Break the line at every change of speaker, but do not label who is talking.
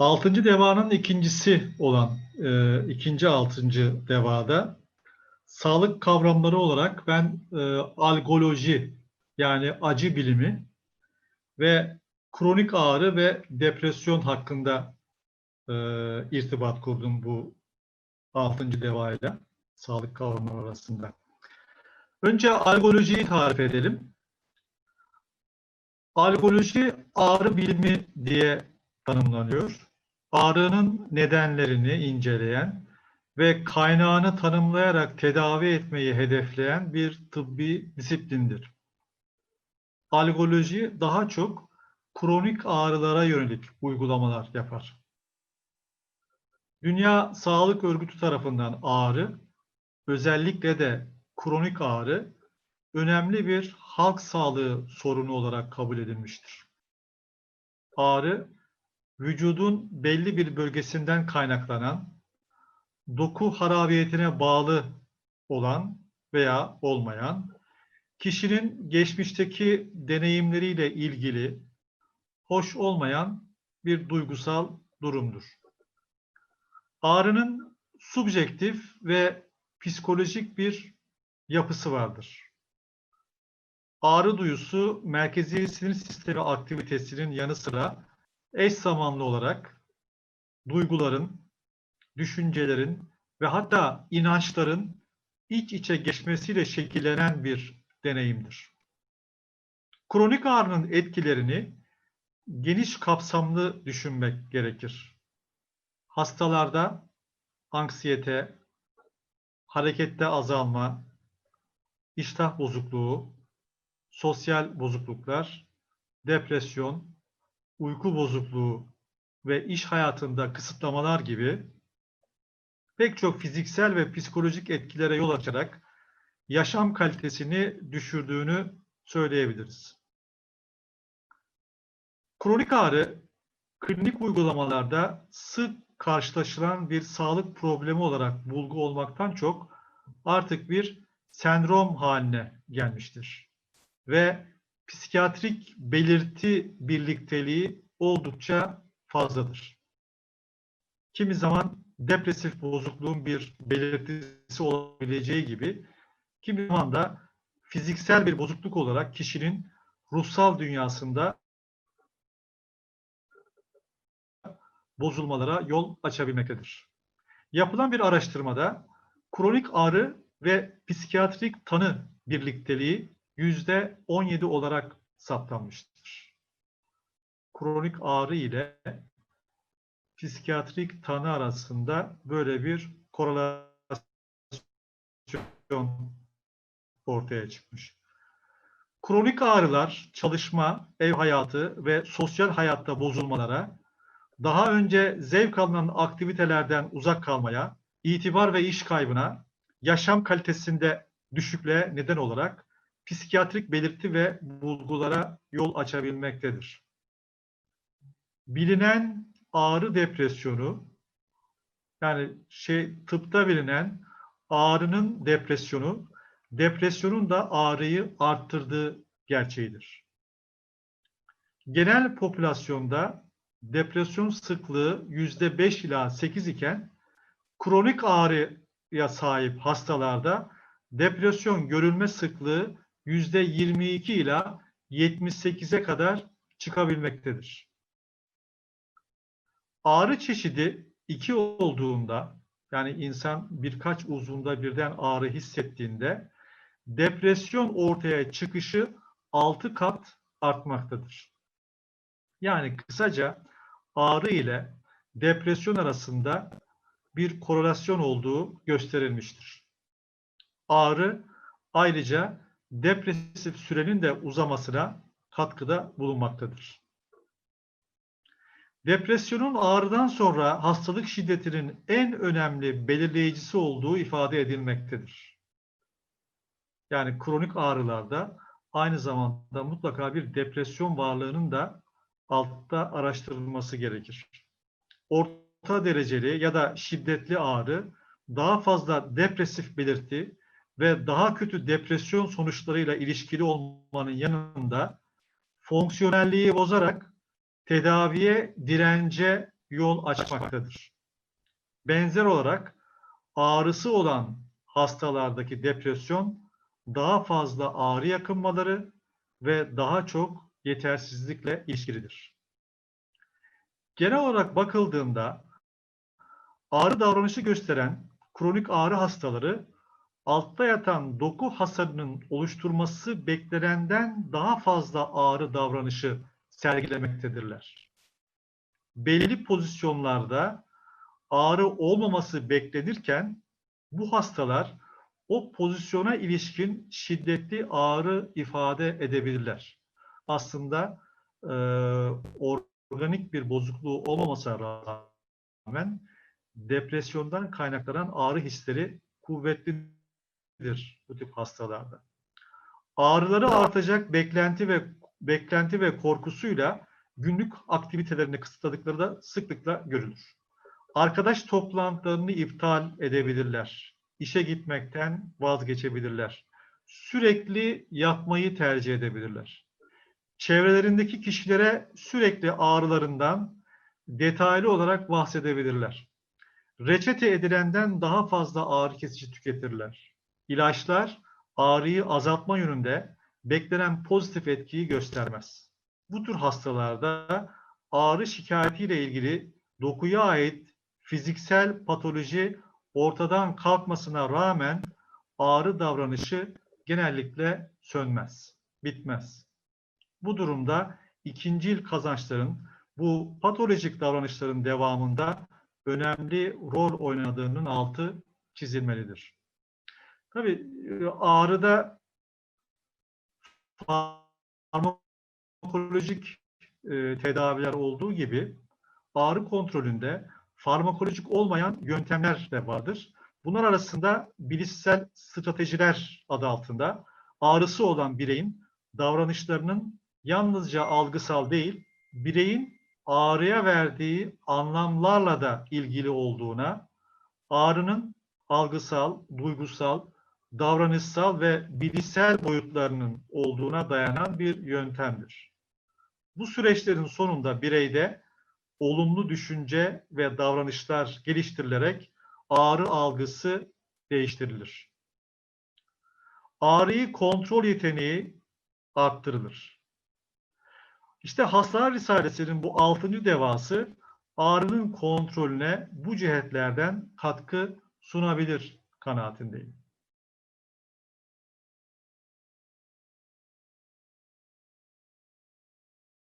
Altıncı devanın ikincisi olan e, ikinci altıncı devada sağlık kavramları olarak ben e, algoloji yani acı bilimi ve kronik ağrı ve depresyon hakkında e, irtibat kurdum bu altıncı devayla sağlık kavramları arasında. Önce algolojiyi tarif edelim. Algoloji ağrı bilimi diye tanımlanıyor. Ağrının nedenlerini inceleyen ve kaynağını tanımlayarak tedavi etmeyi hedefleyen bir tıbbi disiplindir. Algoloji daha çok kronik ağrılara yönelik uygulamalar yapar. Dünya Sağlık Örgütü tarafından ağrı, özellikle de kronik ağrı önemli bir halk sağlığı sorunu olarak kabul edilmiştir. Ağrı, vücudun belli bir bölgesinden kaynaklanan, doku harabiyetine bağlı olan veya olmayan, kişinin geçmişteki deneyimleriyle ilgili hoş olmayan bir duygusal durumdur. Ağrının subjektif ve psikolojik bir yapısı vardır. Ağrı duyusu merkezi sinir sistemi aktivitesinin yanı sıra eş zamanlı olarak duyguların, düşüncelerin ve hatta inançların iç içe geçmesiyle şekillenen bir deneyimdir. Kronik ağrının etkilerini geniş kapsamlı düşünmek gerekir. Hastalarda anksiyete, harekette azalma, iştah bozukluğu, sosyal bozukluklar, depresyon, uyku bozukluğu ve iş hayatında kısıtlamalar gibi pek çok fiziksel ve psikolojik etkilere yol açarak yaşam kalitesini düşürdüğünü söyleyebiliriz. Kronik ağrı klinik uygulamalarda sık karşılaşılan bir sağlık problemi olarak bulgu olmaktan çok artık bir sendrom haline gelmiştir. Ve psikiyatrik belirti birlikteliği oldukça fazladır. Kimi zaman depresif bozukluğun bir belirtisi olabileceği gibi kimi zaman da fiziksel bir bozukluk olarak kişinin ruhsal dünyasında bozulmalara yol açabilmektedir. Yapılan bir araştırmada kronik ağrı ve psikiyatrik tanı birlikteliği 17 olarak saptanmıştır. Kronik ağrı ile psikiyatrik tanı arasında böyle bir korelasyon ortaya çıkmış. Kronik ağrılar, çalışma, ev hayatı ve sosyal hayatta bozulmalara, daha önce zevk alınan aktivitelerden uzak kalmaya, itibar ve iş kaybına, yaşam kalitesinde düşüklüğe neden olarak psikiyatrik belirti ve bulgulara yol açabilmektedir. Bilinen ağrı depresyonu yani şey tıpta bilinen ağrının depresyonu depresyonun da ağrıyı arttırdığı gerçeğidir. Genel popülasyonda depresyon sıklığı yüzde 5 ila 8 iken kronik ağrıya sahip hastalarda depresyon görülme sıklığı 22 ila 78'e kadar çıkabilmektedir. Ağrı çeşidi iki olduğunda yani insan birkaç uzvunda birden ağrı hissettiğinde depresyon ortaya çıkışı 6 kat artmaktadır. Yani kısaca ağrı ile depresyon arasında bir korelasyon olduğu gösterilmiştir. Ağrı ayrıca depresif sürenin de uzamasına katkıda bulunmaktadır. Depresyonun ağrıdan sonra hastalık şiddetinin en önemli belirleyicisi olduğu ifade edilmektedir. Yani kronik ağrılarda aynı zamanda mutlaka bir depresyon varlığının da altta araştırılması gerekir. Orta dereceli ya da şiddetli ağrı daha fazla depresif belirti ve daha kötü depresyon sonuçlarıyla ilişkili olmanın yanında fonksiyonelliği bozarak tedaviye dirence yol açmaktadır. Benzer olarak ağrısı olan hastalardaki depresyon daha fazla ağrı yakınmaları ve daha çok yetersizlikle ilişkilidir. Genel olarak bakıldığında ağrı davranışı gösteren kronik ağrı hastaları altta yatan doku hasarının oluşturması beklenenden daha fazla ağrı davranışı sergilemektedirler. Belli pozisyonlarda ağrı olmaması beklenirken bu hastalar o pozisyona ilişkin şiddetli ağrı ifade edebilirler. Aslında e, organik bir bozukluğu olmamasına rağmen depresyondan kaynaklanan ağrı hisleri kuvvetlidir bu tip hastalarda. Ağrıları artacak beklenti ve beklenti ve korkusuyla günlük aktivitelerini kısıtladıkları da sıklıkla görülür. Arkadaş toplantılarını iptal edebilirler. İşe gitmekten vazgeçebilirler. Sürekli yatmayı tercih edebilirler. Çevrelerindeki kişilere sürekli ağrılarından detaylı olarak bahsedebilirler. Reçete edilenden daha fazla ağrı kesici tüketirler. İlaçlar ağrıyı azaltma yönünde beklenen pozitif etkiyi göstermez. Bu tür hastalarda ağrı şikayetiyle ilgili dokuya ait fiziksel patoloji ortadan kalkmasına rağmen ağrı davranışı genellikle sönmez, bitmez. Bu durumda ikincil kazançların bu patolojik davranışların devamında önemli rol oynadığının altı çizilmelidir. Tabii ağrıda farmakolojik e, tedaviler olduğu gibi ağrı kontrolünde farmakolojik olmayan yöntemler de vardır. Bunlar arasında bilişsel stratejiler adı altında ağrısı olan bireyin davranışlarının yalnızca algısal değil, bireyin ağrıya verdiği anlamlarla da ilgili olduğuna, ağrının algısal, duygusal, davranışsal ve bilişsel boyutlarının olduğuna dayanan bir yöntemdir. Bu süreçlerin sonunda bireyde olumlu düşünce ve davranışlar geliştirilerek ağrı algısı değiştirilir. Ağrıyı kontrol yeteneği arttırılır. İşte Hastalar Risalesi'nin bu altıncı devası ağrının kontrolüne bu cihetlerden katkı sunabilir kanaatindeyim.